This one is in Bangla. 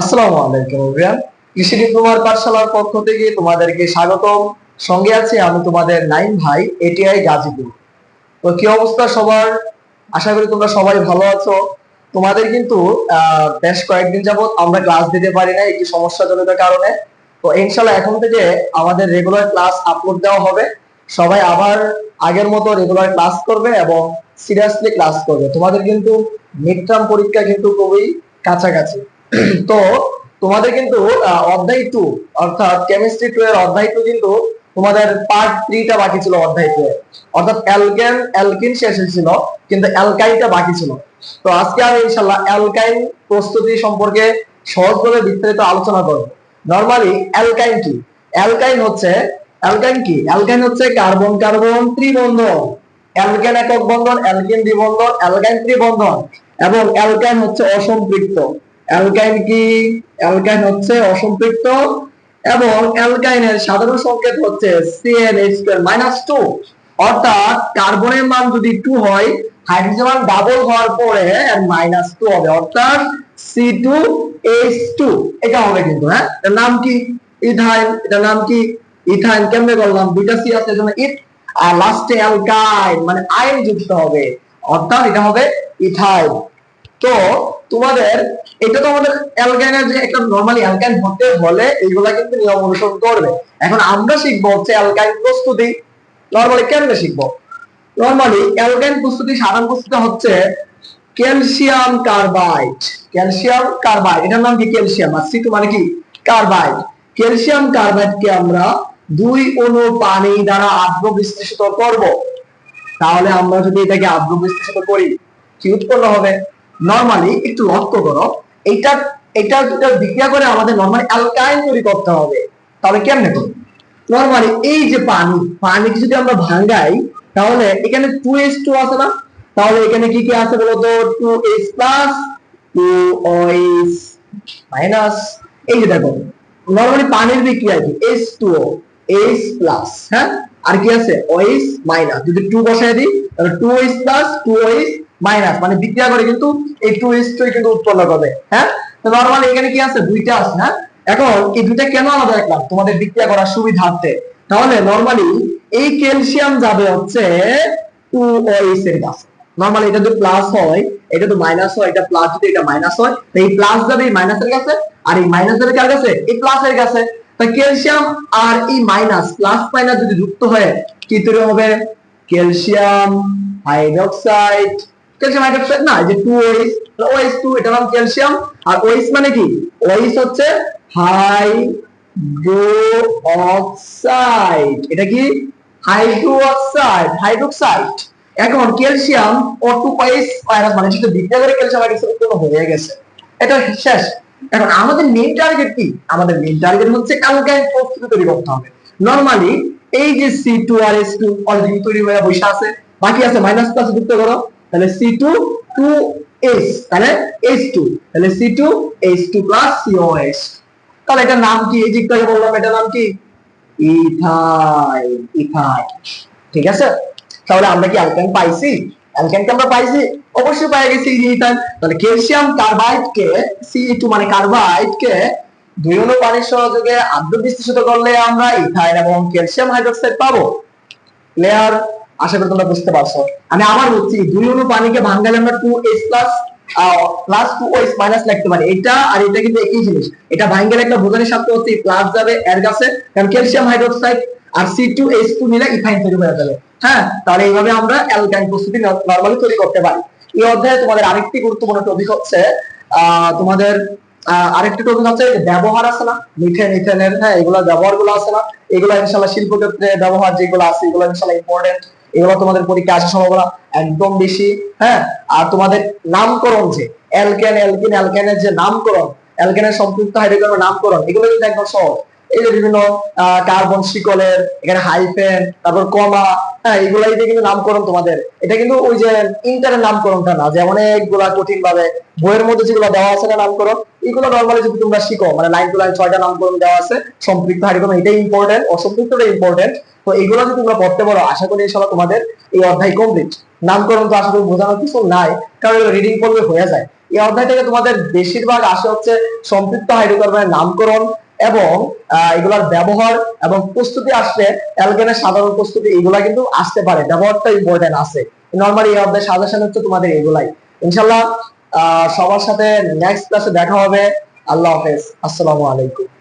আসসালামু আলাইকুম এভরিওয়ান কৃষি ডিপ্লোমার পাঠশালার পক্ষ থেকে তোমাদেরকে স্বাগতম। সঙ্গে আছে আমি তোমাদের নাইন ভাই এটিআই গাজীপুর। তো কি অবস্থা সবার? আশা করি তোমরা সবাই ভালো আছো। তোমাদের কিন্তু বেশ কয়েকদিন যাবত আমরা ক্লাস দিতে পারি না একটি সমস্যাজনিত কারণে। তো ইনশাল্লাহ এখন থেকে আমাদের রেগুলার ক্লাস আপলোড দেওয়া হবে। সবাই আবার আগের মতো রেগুলার ক্লাস করবে এবং সিরিয়াসলি ক্লাস করবে। তোমাদের কিন্তু মিড টার্ম পরীক্ষা কিন্তু খুবই কাছাকাছি। তো তোমাদের কিন্তু অধ্যায় টু অর্থাৎ কেমিস্ট্রি টু এর অধ্যায় টু কিন্তু তোমাদের পার্ট থ্রিটা বাকি ছিল অধ্যায় টু অর্থাৎ অ্যালকেন অ্যালকিন শেষ হয়েছিল, কিন্তু অ্যালকাইনটা বাকি ছিল। তো আজকে আমি ইনশাল্লাহ অ্যালকাইন প্রস্তুতি সম্পর্কে সহজভাবে বিস্তারিত আলোচনা করব। নরমালি অ্যালকাইন কি? অ্যালকাইন হচ্ছে অ্যালকাইন কি? অ্যালকাইন হচ্ছে কার্বন কার্বন ত্রিবন্ধন। অ্যালকেন একক বন্ধন অ্যালকিন দ্বিবন্ধন অ্যালকাইন ত্রিবন্ধন। এবং অ্যালকাইন হচ্ছে অসম্পৃক্ত। অ্যালকাইন কি অ্যালকাইন হচ্ছে অসম্পৃক্ত এবং অ্যালকাইনের সাধারণ সংকেত হচ্ছে CnH2 মাইনাস অর্থাৎ কার্বনের মান যদি টু হয়, হাইড্রোজেন ডাবল হওয়ার পরে এর মাইনাস টু হবে। অর্থাৎ সি টু এইচ টু এটা হবে কিন্তু হ্যাঁ? এটার নাম কি? ইথাইন এটা নাম কি? ইথাইন কেমনে করলাম? দুইটা সি আছে, এজন্য ইথ আর লাস্টে অ্যালকাইন মানে আয়ন যুক্ত হবে। অর্থাৎ এটা হবে ইথাইন তো তোমাদের, এটা তো আমাদের অ্যালকাইনের যে একটা নরমালি অ্যালকাইন হতে হলে এইগুলা কিন্তু নিয়ম অনুসরণ করবে। এখন আমরা শিখব হচ্ছে অ্যালকাইন প্রস্তুতি। নরমালি কেমনে শিখব? নরমালি অ্যালকাইন প্রস্তুতি, সাধারণ প্রস্তুতি হচ্ছে ক্যালসিয়াম কার্বাইড। ক্যালসিয়াম কার্বাইড, এটার নাম কি ক্যালসিয়াম? আর সি মানে কি? কার্বাইড। ক্যালসিয়াম কার্বাইডকে আমরা দুই অণু পানি দ্বারা আদ্র বিশ্লেষিত করব। তাহলে আমরা যদি এটাকে আদ্র বিশ্লেষিত করি, কি উৎপন্ন হবে? নরমালি একটু লক্ষ্য করো এটা এটা যেটা বিক্রিয়া করে আমাদের নরমালি অ্যালকাইন তৈরি করতে হবে, তাহলে কেমনে করব? নরমালি এই যে পানি, পানিকে যদি আমরা ভাঙাই, তাহলে এখানে টু এস টু আছে না? তাহলে এখানে কি কি আছে বলতো? Two S plus two OS minus এই যে দেখো নর্মালি পানির বিক্রিয়া কি? S two O H plus হ্যাঁ? আর কি আছে? ওএইচ মাইনাস যদি টু বসাই দিই, তাহলে two H plus two OH minus মানে বিক্রিয়া করে কিন্তু এই টু এইচ টু কিন্তু উৎপন্ন করবে হ্যাঁ? তো নরমালি এখানে কি আছে? দুইটা আছে হ্যাঁ এখন এই দুইটা কেন আলাদা রাখলাম তোমাদের বিক্রিয়া করার সুবিধার্থে। তাহলে নরমালি এই ক্যালসিয়াম যাবে হচ্ছে টু ওএইচ এর কাছে। নরমালি এটা যদি প্লাস হয়, এটা তো মাইনাস হয়, এটা প্লাস যদি এটা মাইনাস হয়, তো এই প্লাস যাবে এই মাইনাসের কাছে, আর এই মাইনাস যাবে কার কাছে? এই প্লাসের কাছে। তা ক্যালসিয়াম আর এই মাইনাস প্লাস মাইনাস যদি যুক্ত হয়, কি তৈরি হবে? ক্যালসিয়াম হাইড্রোক্সাইড ক্যালসিয়াম হাইড্রোক্সাইড না যে টু টু এটা নাম ক্যালসিয়াম আর মানে কি? হচ্ছে অক্সাইড এটা কি? হাইড্রোক্সাইড এখন ক্যালসিয়াম ও টু পাইস মানে ক্যালসিয়াম হাইড্রোক্সাইড উৎপন্ন হয়ে গেছে। এটা শেষ। এখন আমাদের মেইন টার্গেট কি? আমাদের মেইন টার্গেট হচ্ছে অ্যালকাইন প্রস্তুতি তৈরি করতে হবে। নরমালি এই যে সি টু আর এস টু অলরেডি তৈরি হয়ে বসে আছে, বাকি আছে মাইনাস প্লাস যুক্ত করো। তাহলে সি টু টু এস তাহলে এইচ টু তাহলে C two H two plus CO S তাহলে এটার নাম কি? এই একটু বললাম এটার নাম কি? Ethyl ethyl. ঠিক আছে? তাহলে আমরা কি অ্যালকাইন পাইছি? অ্যালকাইনকে আমরা পাইছি? অবশ্যই পাই গেছি ইথাইল। তাহলে ক্যালসিয়াম কার্বাইড কে সি2 মানে কার্বাইড কে দুই অণু পানির সহযোগে আদ্র বিশ্লেষিত করলে আমরা ইথাইল এবং ক্যালসিয়াম হাইড্রোক্সাইড পাবো। ক্লিয়ার আশা করি তোমরা বুঝতে পারছ। আমি আবার বলছি দুই অণু পানিকে ভাঙালে আমরা 2H plus plus two OH minus লিখতে পারি। এটা আর এটা কিন্তু একই জিনিস। এটা ভাঙ্গের একটা বোঝানোর সাথে হচ্ছে প্লাস যাবে এর কাছে, কারণ ক্যালসিয়াম হাইড্রোক্সাইড আর সি টু এইচ টু নিলে ইথাইন তৈরি হয়ে যাবে। হ্যাঁ? তাহলে এইভাবে আমরা অ্যালকাইন প্রস্তুতি নরমালি তৈরি করতে পারি। এই অধ্যায়ে তোমাদের আরেকটি গুরুত্বপূর্ণ টপিক হচ্ছে তোমাদের আরেকটি টপিক হচ্ছে ব্যবহার আছে না? মিথেন ইথেনের হ্যাঁ এগুলো ব্যবহারগুলো আছে না? এগুলো ইনশাল্লাহ শিল্প ক্ষেত্রে ব্যবহার যেগুলো আছে, এগুলো ইনশাল্লাহ ইম্পর্টেন্ট এগুলো তোমাদের পরীক্ষা আসার সম্ভাবনা? একদম বেশি হ্যাঁ? আর তোমাদের নামকরণ যে অ্যালকেন অ্যালকিন অ্যালকেনের যে নামকরণ অ্যালকেনের সম্পৃক্ত হাইড্রোজেনের নামকরণ, এগুলো কিন্তু একদম সহজ। এই যে বিভিন্ন কার্বন শিকলের, এখানে হাইফেন তারপর কমা হ্যাঁ এগুলাই দিয়ে কিন্তু নামকরণ তোমাদের। এটা কিন্তু ওই যে ইন্টারের নামকরণটা না, যে অনেকগুলা কঠিন ভাবে বইয়ের মধ্যে যেগুলো দেওয়া আছে না নামকরণ এগুলো নর্মালি যদি তোমরা শিখো মানে লাইন টু লাইন ছয়টা নামকরণ দেওয়া আছে, সম্পৃক্ত হাইড্রোজেন এটাই ইম্পর্টেন্ট অসম্পৃক্তটা ইম্পর্টেন্ট তো এগুলো যদি তোমরা পড়তে পারো, আশা করি ইনশাআল্লাহ তোমাদের এই অধ্যায় কমপ্লিট নামকরণ তো আশা করি বোঝানোর কিছু নাই, কারণ রিডিং করলে হয়ে যায়। এই অধ্যায় থেকে তোমাদের বেশিরভাগ আসে হচ্ছে সম্পৃক্ত হাইড্রোকার্বনের নামকরণ এবং এগুলার ব্যবহার এবং প্রস্তুতি আসলে অ্যালকেনের সাধারণ প্রস্তুতি, এগুলা কিন্তু আসতে পারে। ব্যবহারটা ইম্পর্টেন্ট আছে। নর্মালি এই অধ্যায় সাজেশন হচ্ছে তোমাদের এগুলাই। ইনশাল্লাহ সবার সাথে নেক্সট ক্লাসে দেখা হবে। আল্লাহ হাফেজ। আসসালামু আলাইকুম।